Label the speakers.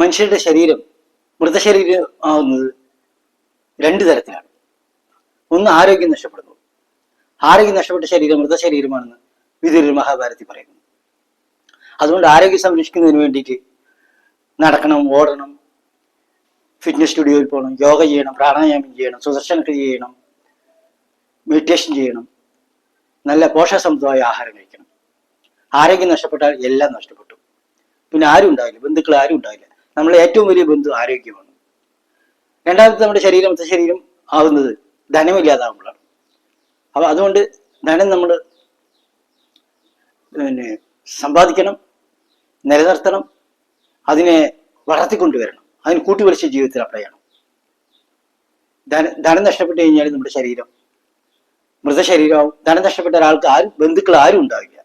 Speaker 1: മനുഷ്യരുടെ ശരീരം മൃതശരീരം ആവുന്നത് രണ്ട് തരത്തിലാണ്. ഒന്ന് ആരോഗ്യം നഷ്ടപ്പെടുന്നു. ആരോഗ്യം നഷ്ടപ്പെട്ട ശരീരം മൃതശരീരമാണെന്ന് വിദുര മഹാഭാരതി പറയുന്നു. അതുകൊണ്ട് ആരോഗ്യം സംരക്ഷിക്കുന്നതിന് വേണ്ടിയിട്ട് നടക്കണം ഓടണം ഫിറ്റ്നസ് സ്റ്റുഡിയോയിൽ പോകണം യോഗ ചെയ്യണം പ്രാണായാമം ചെയ്യണം സുദർശന ക്രിയ ചെയ്യണം മെഡിറ്റേഷൻ ചെയ്യണം നല്ല പോഷകസമൃദ്ധമായ ആഹാരം കഴിക്കണം. ആരോഗ്യം നഷ്ടപ്പെട്ടാൽ എല്ലാം നഷ്ടപ്പെട്ടു. പിന്നെ ആരും ഉണ്ടാവില്ല ബന്ധുക്കൾ ആരും ഉണ്ടാവില്ല. നമ്മളെ ഏറ്റവും വലിയ ബന്ധു ആരോഗ്യമാണ്. രണ്ടാമത്തെ നമ്മുടെ ശരീരം ശരീരം ആവുന്നത് ധനമില്ലാതാവുമ്പോഴാണ്. അപ്പൊ അതുകൊണ്ട് ധനം നമ്മൾ പിന്നെ സമ്പാദിക്കണം നിലനിർത്തണം അതിനെ വളർത്തിക്കൊണ്ടുവരണം അതിന് കൂട്ടിവലിച്ച ജീവിതത്തിൽ അപ്ലൈ ചെയ്യണം. ധന ധനം നഷ്ടപ്പെട്ടു കഴിഞ്ഞാൽ നമ്മുടെ ശരീരം മൃതശരീരമാവും. ധനം നഷ്ടപ്പെട്ട ഒരാൾക്ക് ആരും ബന്ധുക്കൾ ആരും ഉണ്ടാവില്ല.